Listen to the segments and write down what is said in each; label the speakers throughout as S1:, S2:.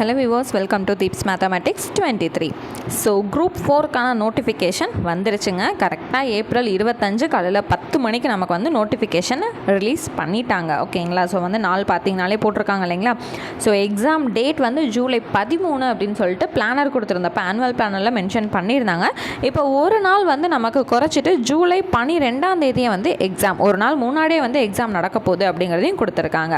S1: Hello விவோஸ் welcome to தீப்ஸ் mathematics twenty three so group ஃபோருக்கான notification வந்துருச்சுங்க. கரெக்டாக ஏப்ரல் இருபத்தஞ்சு காலையில் பத்து மணிக்கு நமக்கு வந்து நோட்டிஃபிகேஷன் ரிலீஸ் பண்ணிட்டாங்க. ஓகேங்களா ஸோ வந்து நாள் பார்த்தீங்கனாலே போட்டிருக்காங்க இல்லைங்களா? ஸோ எக்ஸாம் டேட் வந்து ஜூலை பதிமூணு அப்படின்னு சொல்லிட்டு பிளானர் கொடுத்துருந்தப்போ ஆனுவல் பிளானரில் மென்ஷன் பண்ணியிருந்தாங்க. இப்போ ஒரு நாள் வந்து நமக்கு குறைச்சிட்டு ஜூலை பனிரெண்டாம் தேதியை வந்து எக்ஸாம் ஒரு நாள் முன்னாடியே வந்து எக்ஸாம் நடக்க போகுது அப்படிங்கிறதையும் கொடுத்துருக்காங்க.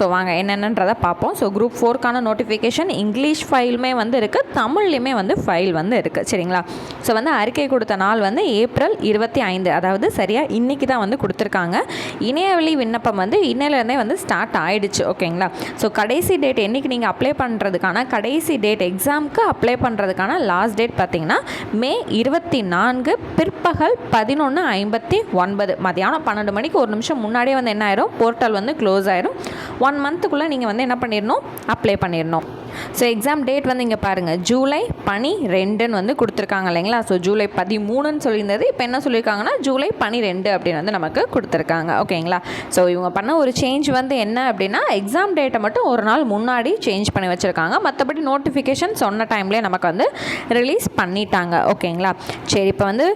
S1: ஸோ வாங்க என்னென்னன்றதை பார்ப்போம். ஸோ குரூப் ஃபோர்க்கான நோட்டிஃபிகேஷன் இங்கிலீஷ் ஃபைலுமே வந்து இருக்குது தமிழ்லையுமே வந்து ஃபைல் வந்து இருக்குது சரிங்களா? ஸோ வந்து அறிக்கை கொடுத்த நாள் வந்து ஏப்ரல் இருபத்தி ஐந்து. அதாவது சரியாக இன்றைக்கி தான் வந்து கொடுத்துருக்காங்க. இணையவழி விண்ணப்பம் வந்து இன்னிலேருந்தே வந்து ஸ்டார்ட் ஆகிடுச்சு ஓகேங்களா? ஸோ கடைசி டேட் என்றைக்கு நீங்கள் அப்ளை பண்ணுறதுக்கான கடைசி டேட் எக்ஸாமுக்கு அப்ளை பண்ணுறதுக்கான லாஸ்ட் டேட் பார்த்தீங்கன்னா மே இருபத்தி நான்கு பிற்பகல் பதினொன்று ஐம்பத்தி ஒன்பது. மதியானம் பன்னெண்டு மணிக்கு ஒரு நிமிஷம் முன்னாடியே வந்து என்ன ஆயிரும்? போர்ட்டல் வந்து க்ளோஸ் ஆயிரும். ஒன் மந்த்துக்குள்ளே நீங்கள் வந்து என்ன பண்ணிடணும் அப்ளை பண்ணிடணும் ஸோ எக்ஸாம் டேட் வந்து இங்கே பாருங்கள் ஜூலை பனி ரெண்டுன்னு வந்து கொடுத்துருக்காங்க இல்லைங்களா? ஸோ ஜூலை பதிமூணுன்னு சொல்லியிருந்தது. இப்போ என்ன சொல்லியிருக்காங்கன்னா ஜூலை பனிரெண்டு அப்படின்னு வந்து நமக்கு கொடுத்துருக்காங்க. ஓகேங்களா? ஸோ இவங்க பண்ண ஒரு சேஞ்ச் வந்து என்ன அப்படின்னா எக்ஸாம் டேட்டை மட்டும் ஒரு நாள் முன்னாடி சேஞ்ச் பண்ணி வச்சுருக்காங்க. மற்றபடி நோட்டிஃபிகேஷன் சொன்ன டைம்லேயே நமக்கு வந்து ரிலீஸ் பண்ணிட்டாங்க. ஓகேங்களா? சரி இப்போ வந்து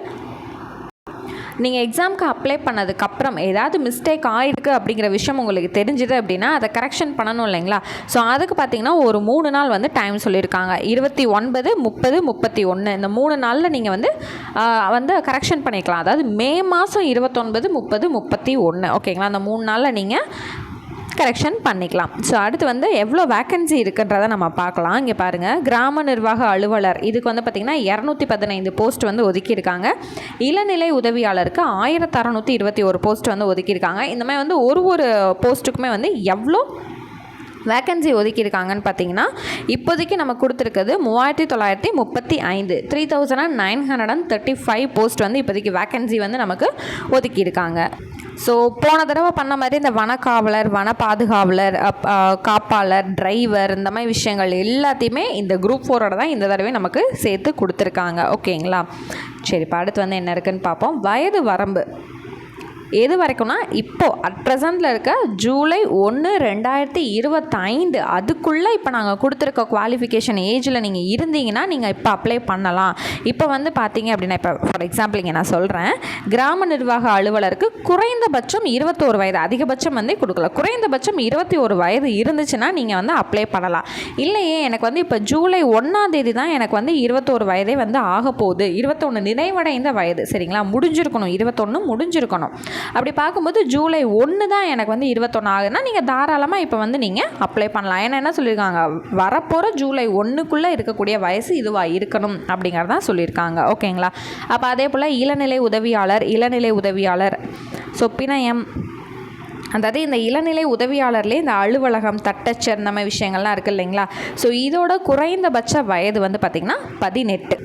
S1: நீங்கள் எக்ஸாமுக்கு அப்ளை பண்ணதுக்கப்புறம் ஏதாவது மிஸ்டேக் ஆகிருக்கு அப்படிங்கிற விஷயம் உங்களுக்கு தெரிஞ்சுது அப்படின்னா அதை கரெக்ஷன் பண்ணணும் இல்லைங்களா? ஸோ அதுக்கு பார்த்தீங்கன்னா ஒரு மூணு நாள் வந்து டைம் சொல்லியிருக்காங்க. இருபத்தி ஒன்பது முப்பது முப்பத்தி ஒன்று இந்த மூணு நாளில் நீங்கள் வந்து வந்து கரெக்ஷன் பண்ணிக்கலாம். அதாவது மே மாதம் இருபத்தொன்பது முப்பது முப்பத்தி ஒன்று ஓகேங்களா அந்த மூணு நாளில் நீங்கள் கரெக்ஷன் பண்ணிக்கலாம். ஸோ அடுத்து வந்து எவ்வளோ வேக்கன்சி இருக்குன்றதை நம்ம பார்க்கலாம். இங்கே பாருங்கள் கிராம நிர்வாக அலுவலர். இதுக்கு வந்து பார்த்திங்கன்னா இரநூத்தி பதினைந்து போஸ்ட் வந்து ஒதுக்கியிருக்காங்க. இளநிலை உதவியாளருக்கு ஆயிரத்தி அறநூற்றி இருபத்தி ஒரு போஸ்ட் வந்து ஒதுக்கியிருக்காங்க. இந்த மாதிரி வந்து ஒரு ஒரு போஸ்ட்டுக்குமே வந்து எவ்வளோ வேக்கன்சி ஒதுக்கியிருக்காங்கன்னு பார்த்தீங்கன்னா இப்போதைக்கு நம்ம கொடுத்துருக்கிறது மூவாயிரத்தி தொள்ளாயிரத்தி முப்பத்தி ஐந்து. Three thousand and nine hundred and thirty five post வந்து இப்போதைக்கு வேக்கன்சி வந்து நமக்கு ஒதுக்கியிருக்காங்க. ஸோ போன தடவை பண்ண மாதிரி இந்த வனக்காவலர் வன பாதுகாவலர் காப்பாளர் டிரைவர் இந்த மாதிரி விஷயங்கள் எல்லாத்தையுமே இந்த குரூப் ஃபோரோட தான் இந்த தடவை நமக்கு சேர்த்து கொடுத்துருக்காங்க. ஓகேங்களா சரி இப்போ அடுத்து வந்து என்ன இருக்குன்னு பார்ப்போம். வயது வரம்பு. எது வரைக்கும்னா இப்போது அட் ப்ரெசண்டில் இருக்க ஜூலை ஒன்று ரெண்டாயிரத்தி இருபத்தைந்து அதுக்குள்ளே இப்போ நாங்கள் கொடுத்துருக்க குவாலிஃபிகேஷன் ஏஜில் நீங்கள் இருந்தீங்கன்னா நீங்கள் இப்போ அப்ளை பண்ணலாம். இப்போ வந்து பார்த்தீங்க அப்படின்னா இப்போ ஃபார் எக்ஸாம்பிள் இங்கே நான் சொல்கிறேன் கிராம நிர்வாக அலுவலருக்கு குறைந்தபட்சம் இருபத்தோரு வயது அதிகபட்சம் வந்து கொடுக்கல. குறைந்தபட்சம் இருபத்தி ஒரு வயது இருந்துச்சுன்னா நீங்கள் வந்து அப்ளை பண்ணலாம். இல்லையே எனக்கு வந்து இப்போ ஜூலை ஒன்றாம் தேதி தான் எனக்கு வந்து இருபத்தோரு வயதே வந்து ஆக போகுது. இருபத்தொன்று நிறைவடைந்த வயது சரிங்களா? முடிஞ்சிருக்கணும். இருபத்தொன்று முடிஞ்சிருக்கணும். அப்படி பார்க்கும்போது ஜூலை ஒன்று தான் எனக்கு வந்து இருபத்தொன்று ஆகுதுன்னா நீங்கள் தாராளமாக இப்போ வந்து நீங்கள் அப்ளை பண்ணலாம். ஏன்னா என்ன சொல்லியிருக்காங்க? வரப்போகிற ஜூலை ஒன்றுக்குள்ளே இருக்கக்கூடிய வயசு இதுவாக இருக்கணும் அப்படிங்கிறதான் சொல்லியிருக்காங்க. ஓகேங்களா? அப்போ அதே போல் இளநிலை உதவியாளர் இளநிலை உதவியாளர் ஸோ பிணையம் அதாவது இந்த இளநிலை உதவியாளர்லேயே இந்த அலுவலகம் தட்டச்சர் இந்த மாதிரி விஷயங்கள்லாம் இருக்குது இல்லைங்களா? ஸோ இதோட குறைந்தபட்ச வயது வந்து பார்த்திங்கன்னா பதினெட்டு.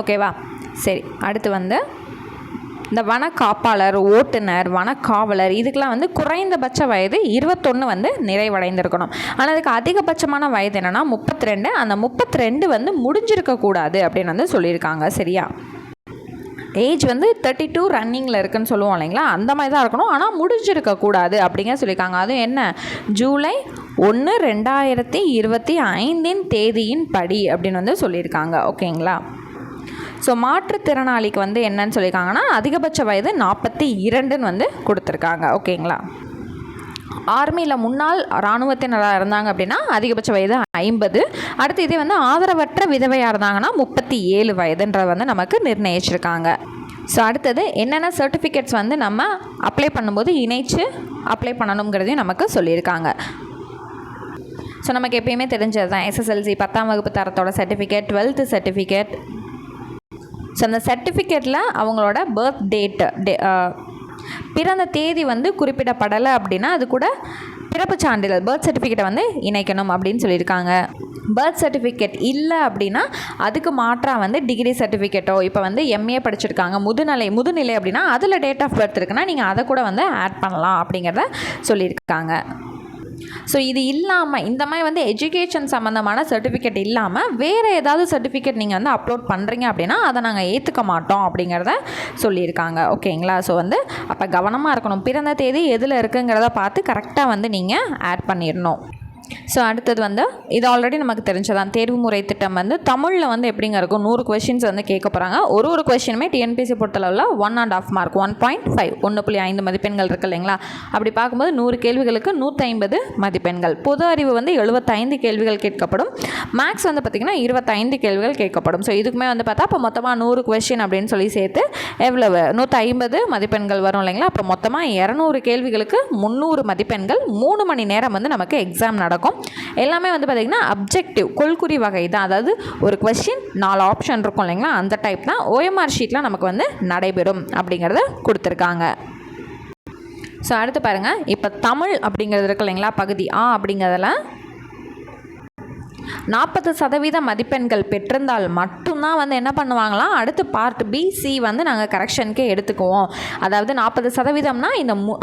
S1: ஓகேவா? சரி அடுத்து வந்து இந்த வனக்காப்பாளர் ஓட்டுநர் வனக்காவலர் இதுக்கெலாம் வந்து குறைந்தபட்ச வயது இருபத்தொன்று வந்து நிறைவடைந்திருக்கணும். ஆனால் அதுக்கு அதிகபட்சமான வயது என்னென்னா முப்பத்தி ரெண்டு அந்த முப்பத்தி ரெண்டு வந்து முடிஞ்சிருக்கக்கூடாது அப்படின்னு வந்து சொல்லியிருக்காங்க. சரியா? ஏஜ் வந்து தேர்ட்டி டூ ரன்னிங்கில் இருக்குன்னு சொல்லுவோம் இல்லைங்களா? அந்த மாதிரி தான் இருக்கணும் ஆனால் முடிஞ்சிருக்கக்கூடாது அப்படிங்க சொல்லியிருக்காங்க. அதுவும் என்ன? ஜூலை ஒன்று ரெண்டாயிரத்தி இருபத்தி ஐந்தின் தேதியின் படி அப்படின்னு வந்து சொல்லியிருக்காங்க. ஓகேங்களா? ஸோ மாற்றுத்திறனாளிக்கு வந்து என்னன்னு சொல்லியிருக்காங்கன்னா அதிகபட்ச வயது நாற்பத்தி இரண்டுன்னு வந்து கொடுத்துருக்காங்க. ஓகேங்களா? ஆர்மியில் முன்னாள் இராணுவத்தினராக இருந்தாங்க அப்படின்னா அதிகபட்ச வயது ஐம்பது. அடுத்து இதே வந்து ஆதரவற்ற விதவையாக இருந்தாங்கன்னா முப்பத்தி ஏழு வயதுன்றதை வந்து நமக்கு நிர்ணயிச்சிருக்காங்க. ஸோ அடுத்தது என்னென்ன சர்டிஃபிகேட்ஸ் வந்து நம்ம அப்ளை பண்ணும்போது இணைச்சு அப்ளை பண்ணணுங்கிறதையும் நமக்கு சொல்லியிருக்காங்க. ஸோ நமக்கு எப்பயுமே தெரிஞ்சது தான் எஸ்எஸ்எல்சி பத்தாம் வகுப்பு தரத்தோட சர்டிஃபிகேட் டுவெல்த்து சர்டிஃபிகேட் ஸோ அந்த சர்டிஃபிகேட்டில் அவங்களோட பர்த் டேட்டு டே பிறந்த தேதி வந்து குறிப்பிடப்படலை அப்படின்னா அது கூட பிறப்பு சான்றிதழ் பர்த் சர்டிஃபிகேட்டை வந்து இணைக்கணும் அப்படின்னு சொல்லியிருக்காங்க. பர்த் சர்டிஃபிகேட் இல்லை அப்படின்னா அதுக்கு மாற்றாக வந்து டிகிரி சர்டிஃபிகேட்டோ இப்போ வந்து எம்ஏ படிச்சிருக்காங்க முதுநிலை முதுநிலை அப்படின்னா அதில் டேட் ஆஃப் பர்த் இருக்குன்னா நீங்கள் அதை கூட வந்து ஆட் பண்ணலாம் அப்படிங்கிறத சொல்லியிருக்காங்க. ஸோ இது இல்லாமல் இந்த மாதிரி வந்து எஜுகேஷன் சம்மந்தமான சர்டிஃபிகேட் இல்லாமல் வேறு ஏதாவது சர்டிஃபிகேட் நீங்கள் வந்து அப்லோட் பண்ணுறீங்க அப்படின்னா அதை நாங்கள் ஏற்றுக்க மாட்டோம் அப்படிங்கிறத சொல்லியிருக்காங்க. ஓகேங்களா ஸோ வந்து அப்போ கவனமாக இருக்கணும். பிறந்த தேதி எதில் இருக்குங்கிறத பார்த்து கரெக்டாக வந்து நீங்கள் ஆட் பண்ணிடணும். ஸோ அடுத்தது வந்து இது ஆல்ரெடி நமக்கு தெரிஞ்சதான் தேர்வு முறை திட்டம் வந்து தமிழில் வந்து எப்படிங்க இருக்கும்? நூறு கொஷின்ஸ் வந்து கேட்க போகிறாங்க ஒரு ஒரு கொஷினுமே டிஎன்பிசி பொறுத்தளவில் one and half mark one point five ஒன்று புள்ளி ஐந்து மதிப்பெண்கள் இருக்குது இல்லைங்களா? அப்படி பார்க்கும்போது நூறு கேள்விகளுக்கு நூற்றைம்பது மதிப்பெண்கள். பொது அறிவு வந்து எழுபத்தைந்து கேள்விகள் கேட்கப்படும். மேக்ஸ் வந்து பார்த்திங்கன்னா இருபத்தைந்து கேள்விகள் கேட்கப்படும். ஸோ இதுக்குமே வந்து பார்த்தா அப்போ மொத்தமாக நூறு கொஷின் அப்படின்னு சொல்லி சேர்த்து எவ்வளவு? நூற்றி ஐம்பது மதிப்பெண்கள் வரும் இல்லைங்களா? அப்புறம் மொத்தமாக இரநூறு கேள்விகளுக்கு முந்நூறு மதிப்பெண்கள். மூணு மணி நேரம் வந்து நமக்கு எக்ஸாம் நடக்கும். எல்லாமே வந்து பார்த்திங்கன்னா அப்ஜெக்டிவ் கொள்குறி வகை தான். அதாவது ஒரு கொஷின் நாலு ஆப்ஷன் இருக்கும் இல்லைங்களா? அந்த டைப் தான். ஓஎம்ஆர் ஷீட்டில் நமக்கு வந்து நடைபெறும் அப்படிங்கிறத கொடுத்துருக்காங்க. ஸோ அடுத்து பாருங்கள் இப்போ தமிழ் அப்படிங்கிறது இருக்கு இல்லைங்களா? பகுதி ஆ அப்படிங்கிறதுல. நாற்பது சதவீத மதிப்பெண்கள் பெற்றிருந்தால் மட்டும்தான் வந்து என்ன பண்ணுவாங்களாம்? அடுத்து பார்ட் பி சி வந்து நாங்கள் கரெக்ஷனுக்கே எடுத்துக்குவோம். அதாவது நாற்பது சதவீதம்னா இந்த மு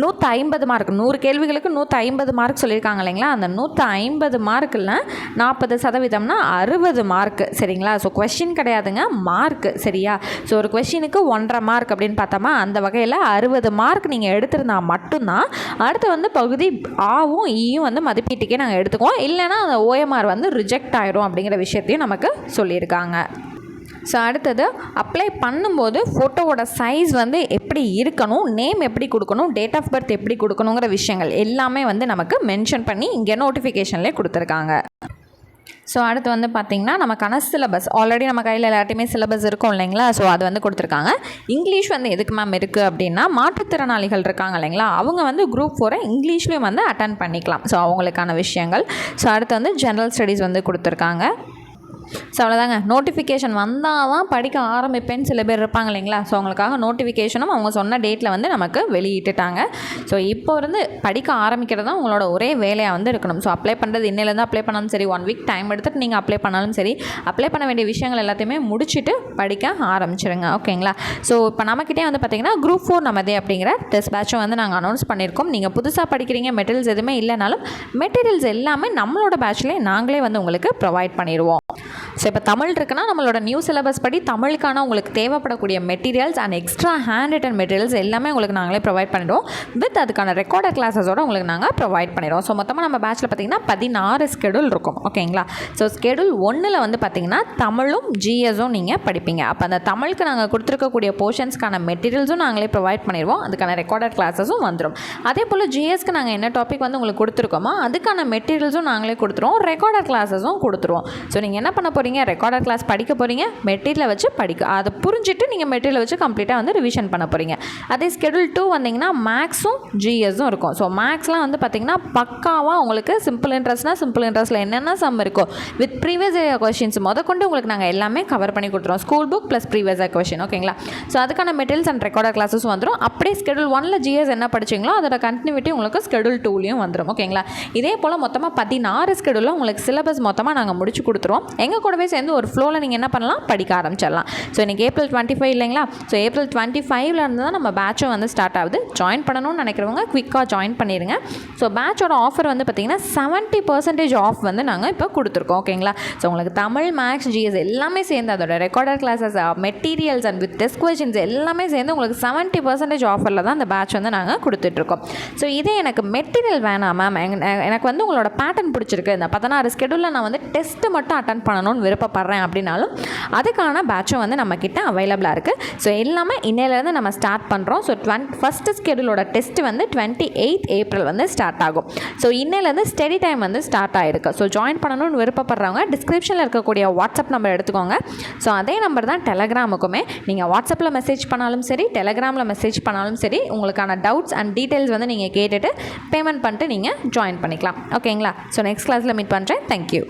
S1: நூற்றி ஐம்பது மார்க் நூறு கேள்விகளுக்கு நூற்றி ஐம்பது மார்க் சொல்லியிருக்காங்க இல்லைங்களா? அந்த நூற்றி ஐம்பது மார்க்கில் நாற்பது சதவீதம்னா அறுபது மார்க்கு சரிங்களா? ஸோ கொஷின் கிடையாதுங்க. மார்க்கு சரியா? ஸோ ஒரு கொஷினுக்கு ஒன்றரை மார்க் அப்படின்னு பார்த்தோமா அந்த வகையில் அறுபது மார்க் நீங்கள் எடுத்திருந்தா மட்டும்தான் அடுத்து வந்து பகுதி ஆவும் ஈயும் வந்து மதிப்பீட்டுக்கே நாங்கள் எடுத்துக்குவோம். இல்லைன்னா அந்த ஓஎம்ஆர் வந்து ரிஜெக்ட் ஆகிடும் அப்படிங்கிற விஷயத்தையும் நமக்கு சொல்லியிருக்காங்க. ஸோ அடுத்தது அப்ளை பண்ணும்போது ஃபோட்டோவோட சைஸ் வந்து எப்படி இருக்கணும் நேம் எப்படி கொடுக்கணும் டேட் ஆஃப் பர்த் எப்படி கொடுக்கணுங்கிற விஷயங்கள் எல்லாமே வந்து நமக்கு மென்ஷன் பண்ணி இங்கே நோட்டிஃபிகேஷன்லேயே கொடுத்துருக்காங்க. ஸோ அடுத்து வந்து பார்த்திங்கன்னா நமக்கான சிலபஸ் ஆல்ரெடி நம்ம கையில் எல்லாத்தையுமே சிலபஸ் இருக்கும் இல்லைங்களா? ஸோ அது வந்து கொடுத்துருக்காங்க. இங்கிலீஷ் வந்து எதுக்கு மேம் இருக்குது அப்படின்னா மாற்றுத்திறனாளிகள் இருக்காங்க இல்லைங்களா? அவங்க வந்து குரூப் ஃபோரை இங்கிலீஷ்லேயும் வந்து அட்டன் பண்ணிக்கலாம். ஸோ அவங்களுக்கான விஷயங்கள். ஸோ அடுத்து வந்து ஜென்ரல் ஸ்டடீஸ் வந்து கொடுத்துருக்காங்க. ஸோ அவ்வளோதாங்க நோட்டிஃபிகேஷன் வந்தால் தான் படிக்க ஆரம்பிப்பேன்னு சில பேர் இருப்பாங்க இல்லைங்களா? ஸோ அவங்களுக்காக நோட்டிஃபிகேஷனும் அவங்க சொன்ன டேட்டில் வந்து நமக்கு வெளியிட்டுட்டாங்க. ஸோ இப்போ இருந்து படிக்க ஆரம்பிக்கிறது தான் உங்களோட ஒரே வேலையாக வந்து இருக்கணும். ஸோ அப்ளை பண்ணுறது இன்னிலேருந்து அப்ளை பண்ணாலும் சரி ஒன் வீக் டைம் எடுத்துகிட்டு நீங்கள் அப்ளை பண்ணாலும் சரி அப்ளை பண்ண வேண்டிய விஷயங்கள் எல்லாத்தையுமே முடிச்சுட்டு படிக்க ஆரம்பிச்சிடுங்க ஓகேங்களா? ஸோ இப்போ நம்மக்கிட்டே வந்து பார்த்தீங்கன்னா குரூப் ஃபோர் நமதே அப்படிங்கிற டெஸ்ட் பேட்சும் வந்து நாங்கள் அனௌன்ஸ் பண்ணியிருக்கோம். நீங்கள் புதுசாக படிக்கிறீங்க மெட்டீரியல்ஸ் எதுவுமே இல்லைனாலும் மெட்டீரியல்ஸ் எல்லாமே நம்மளோட பேட்ச்லேயே நாங்களே வந்து உங்களுக்கு ப்ரொவைட் பண்ணிடுவோம் ஸோ இப்போ தமிழ் இருக்குன்னா நம்மளோட நியூ சிலபஸ் படி தமிழுக்கான உங்களுக்கு தேவைப்படக்கூடிய materials and extra hand written materials எல்லாமே உங்களுக்கு நாங்களே ப்ரொவைட் பண்ணிடுவோம். வித் அதுக்கான ரெக்கார்டர் கிளாஸஸோட உங்களுக்கு நாங்கள் ப்ரொவைட் பண்ணிடுவோம். ஸோ மொத்தமாக நம்ம பேட்சில் பார்த்தீங்கன்னா பதினாறு ஸ்கெடியூல் இருக்கும். ஓகேங்களா ஸோ ஸ்கெடியூல் ஒன்றில் வந்து பார்த்தீங்கன்னா தமிழும் ஜிஎஸும் நீங்கள் படிப்பீங்க. அப்போ அந்த தமிழுக்கு நாங்கள் கொடுத்துருக்கக்கூடிய போர்ஷன்ஸ்க்கான மெட்டீரியல்ஸும் நாங்களே ப்ரொவைட் பண்ணிடுவோம். அதுக்கான ரெக்கார்டர் கிளாஸஸும் வந்துடும் அதே போல் ஜிஎஸ்க்கு நாங்கள் என்ன டாபிக் வந்து உங்களுக்கு கொடுத்துருக்கோமோ அதுக்கான மெட்டீரியல்ஸும் நாங்களே கொடுத்துருவோம். ரெக்கார்டர் கிளாஸஸும் கொடுத்துருவோம். ஸோ நீங்கள் என்ன பண்ண போகிறீங்க ரெக்கார்டர் கிளாஸ் படிக்க போகிறீங்க மெட்டீரியலை வச்சு படிக்க அதை புரிஞ்சுட்டு நீங்கள் மெட்டீரியலை வச்சு கம்ப்ளீட்டாக வந்து ரிவிஷன் பண்ண போகிறீங்க அதே ஸ்கெடியூல் டூ வந்தீங்கன்னா மேக்ஸும் ஜிஎஸும் இருக்கும். ஸோ மேக்ஸ்லாம் வந்து பார்த்தீங்கன்னா பக்காவாக உங்களுக்கு சிம்பிள் இன்ட்ரெஸ்ட்னா சிம்பிள் இன்ட்ரெஸ்ட்டில் என்னென்ன சம் இருக்கோ வித் ப்ரீவியஸ் கொஷின்ஸ் முதற்கொண்டு உங்களுக்கு நாங்கள் எல்லாமே கவர் பண்ணி கொடுத்துருவோம். School book plus previous question ஓகேங்களா ஸோ அதுக்கான மெட்டீரியல்ஸ் அண்ட் ரெக்கார்டர் கிளாஸஸ் வந்துடும் அப்படியே ஸ்கெடியூல் ஒனில் ஜிஎஸ் என்ன படிச்சிங்களோ அதோட கண்டினியூட்டி உங்களுக்கு ஸ்கெடியூல் டூலையும் வந்துடும் ஓகேங்களா இதே போல் மொத்தமாக பதினாறு ஸ்கெடியூலில் உங்களுக்கு சிலபஸ் மொத்தமாக நாங்கள் முடிச்சு கொடுத்துருவோம். எங்கள் எங்கள் கூடவே சேர்ந்து ஒரு ஃப்ளோவில் நீங்கள் என்ன பண்ணலாம்? படிக்க ஆரம்பிச்சிடலாம். ஸோ இன்றைக்கி ஏப்ரல் டுவெண்ட்டி ஃபைவ் இல்லைங்களா? ஸோ ஏப்ரல் டுவெண்ட்டி ஃபைவ்ல இருந்து தான் நம்ம பேட்சும் வந்து ஸ்டார்ட் ஆகுது. ஜாயின் பண்ணணும்னு நினைக்கிறவங்க குவிக்காக ஜாயின் பண்ணிடுங்க ஸோ பேட்சோட ஆஃபர் வந்து பார்த்திங்கன்னா செவன்ட்டி பர்சன்டேஜ் ஆஃப் வந்து நாங்கள் இப்போ கொடுத்துருக்கோம். ஓகேங்களா ஸோ உங்களுக்கு தமிழ் மேக்ஸ் ஜிஎஸ் எல்லாமே சேர்ந்து அதோட recorder classes materials and with test questions எல்லாமே சேர்ந்து உங்களுக்கு செவன்ட்டி பர்சன்டேஜ் ஆஃபரில் தான் அந்த பேட்ச் வந்து நாங்கள் கொடுத்துட்ருக்கோம். ஸோ இதே எனக்கு மெட்டீரியல் வேணாம் மேம் எனக்கு வந்து உங்களோட பேட்டர்ன் பிடிச்சிருக்கு. இந்த பதினாறு ஸ்கெடியூலில் நான் வந்து டெஸ்ட்டு மட்டும் அட்டன் பண்ணணும். பண்ணணும்னு விருப்பப்படுறேன் அப்படின்னாலும் அதுக்கான பேட்சும் வந்து நம்மக்கிட்ட அவைலபிளாக இருக்குது ஸோ எல்லாமே இன்னையிலேருந்து நம்ம ஸ்டார்ட் பண்ணுறோம் ஸோ டுவெண்ட் ஃபஸ்ட்டு ஸ்கெடியூலோட டெஸ்ட் வந்து டுவெண்ட்டி எயிட் ஏப்ரல் வந்து ஸ்டார்ட் ஆகும். ஸோ இன்னையிலேருந்து ஸ்டடி டைம் வந்து ஸ்டார்ட் ஆகிருக்கு ஸோ ஜாயின் பண்ணணும்னு விருப்பப்படுறவங்க டிஸ்கிரிப்ஷனில் இருக்கக்கூடிய வாட்ஸ்அப் நம்பர் எடுத்துக்கோங்க. ஸோ அதே நம்பர் தான் டெலகிராமுக்குமே நீங்கள் வாட்ஸ்அப்பில் மெசேஜ் பண்ணாலும் சரி டெலகிராமில் மெசேஜ் பண்ணாலும் சரி உங்களுக்கான டவுட்ஸ் அண்ட் டீட்டெயில்ஸ் வந்து நீங்கள் கேட்டுட்டு பேமெண்ட் பண்ணிட்டு நீங்கள் ஜாயின் பண்ணிக்கலாம். ஓகேங்களா ஸோ நெக்ஸ்ட் கிளாஸில் மீட் பண்ணுறேன் தேங்க்யூ